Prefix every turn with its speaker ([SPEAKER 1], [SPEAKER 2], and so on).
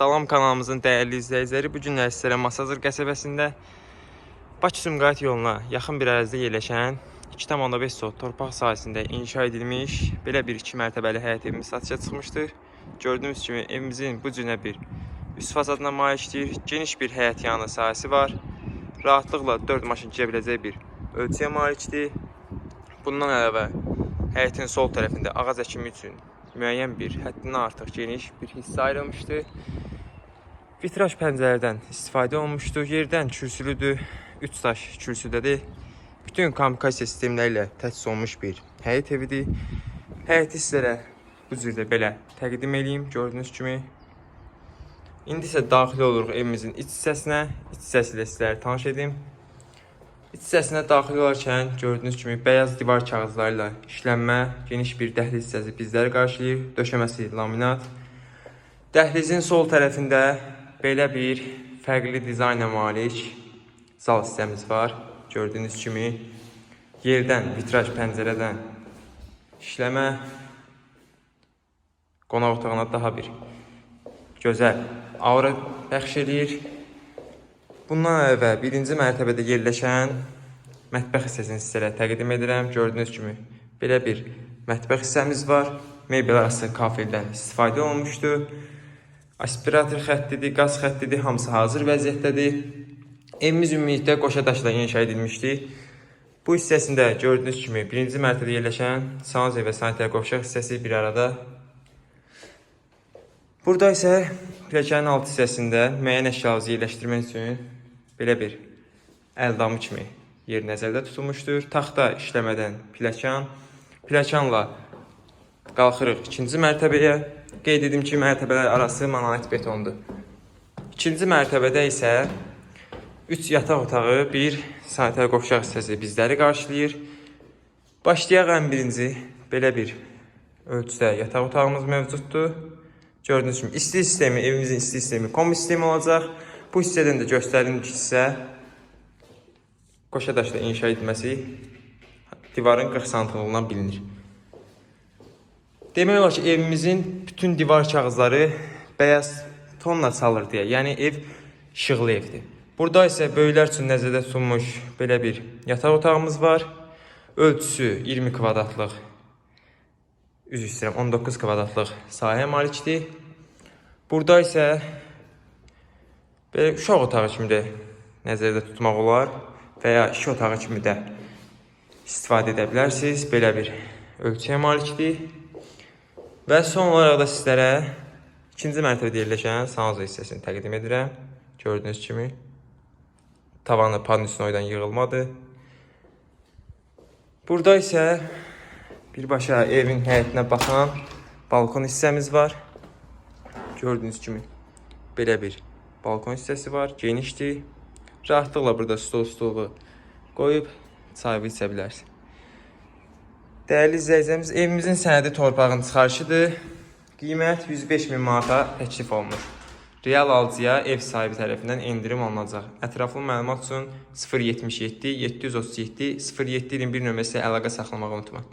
[SPEAKER 1] Dalam kanalımızın dəyərli izləyiciləri bu günlər sizlərə Masazır qəsəbəsində Bakı Sumqayıt yoluna yaxın bir ərazidə yerləşən 2,5 sot torpaq sahəsində inşa edilmiş belə bir 2 mərtəbəli həyət evimiz satışa çıxmışdır. Gördüyünüz kimi evimizin bu cünə bir üst fasadına malikdir. Geniş bir həyət yanı sahəsi var. Rahatlıqla 4 maşın girə biləcək bir ölçüyə malikdir. Bundan əlavə həyətin sol tərəfində ağac əkimi üçün müəyyən bir həddindən artıq geniş bir hissə ayrılmışdı. Vitraj pəncərədən istifadə olunmuşdu. Yerdən kürsülüdür. 3 daş kürsüdədir. Bütün kommunikasiya sistemləri ilə təchiz olunmuş bir həyət evidir. Həyəti sizlərə bu cürdə belə təqdim edeyim gördüyünüz kimi. İndi isə daxil oluruq evimizin iç hissəsinə. İç hissəsi ilə sizlərə tanış edim. İç hissəsinə daxil olarkən gördüyünüz kimi bəyaz divar kağızları ilə işlənmə, geniş bir dəhliz hissəsi bizləri qarşılayır. Döşəməsi laminat. Dəhlizin sol tərəfində belə bir fərqli dizayna malik zal hissəmiz var. Gördüyünüz kimi yerdən vitraj pəncərədən işləmə qonaq otağına daha bir gözəl aura bəxş eləyir. Bundan əvvəl birinci mərtəbədə yerləşən mətbəx hissəsini sizlərə təqdim edirəm. Gördüyünüz kimi belə bir mətbəx hissəmiz var. Mebel arası kafirdən istifadə olunmuşdur. Aspirator xəttidir, qaz xəttidir, hamısı hazır vəziyyətdədir. Evimiz ümumilikdə qoşa daşla inşa edilmişdir. Bu hissəsində gördüyünüz kimi birinci mərtəbədə yerləşən sanusiya və sanitar qovşaq hissəsi bir arada Burada isə pilləkənin alt hissəsində müəyyən əşyalarınızı yerləşdirmək üçün belə bir əldamı kimi yer nəzərdə tutulmuşdur. Taxta işləmədən pilləkən, pilləkənlə qalxırıq ikinci mərtəbəyə. Qeyd ki, mərtəbələr arası monolit betondur. İkinci mərtəbədə isə 3 yataq otağı, bir sanitar qovşaq hissəsi bizləri qarşılayır. Başlayaq ən birinci belə bir ölçüdə yataq otağımız mövcuddur. Gördüyünüz kimi isti sistemi, evimizin isti sistemi kombi sistemi olacaq. Bu hissədən də göstərilmiş hissə qoşa daşla inşa edilməsi divarın 40 santimliğindən bilinir. Demək olar ki, evimizin bütün divar kağızları bəyaz tonla çalır deyə. Yəni ev işıqlı evdir. Burada isə böyüklər üçün nəzərdə tutulmuş belə bir yataq otağımız var. Ölçüsü 20 kvadratlıq üzr istəyirəm 19 kvadratlıq sahəyə malikdir. Burada isə belə uşaq otağı kimi də nəzərdə tutmaq olar və ya iki otağı kimi də istifadə edə bilərsiniz. Belə bir ölçüyə malikdir. Və son olaraq da sizlərə ikinci mərtəbədə yerləşən sanusiya hissəsini təqdim edirəm. Gördüyünüz kimi tavanı panusnoydan yığılmadı. Burada isə birbaşa evin həyətinə baxan balkon hissəmiz var. Gördüyünüz kimi belə bir balkon hissəsi var, genişdir. Rahatlıqla burada stol stolu qoyub çay içə bilərsən. Dəyərli izləyicilərimiz, evimizin sənədi torpağın çıxarışıdır. Qiymət 105 min manata təklif olunur. Real alıcıya ev sahibi tərəfindən endirim olunacaq. Ətraflı məlumat üçün 077 737 0721 nömrəsi əlaqə saxlamağı unutmayın.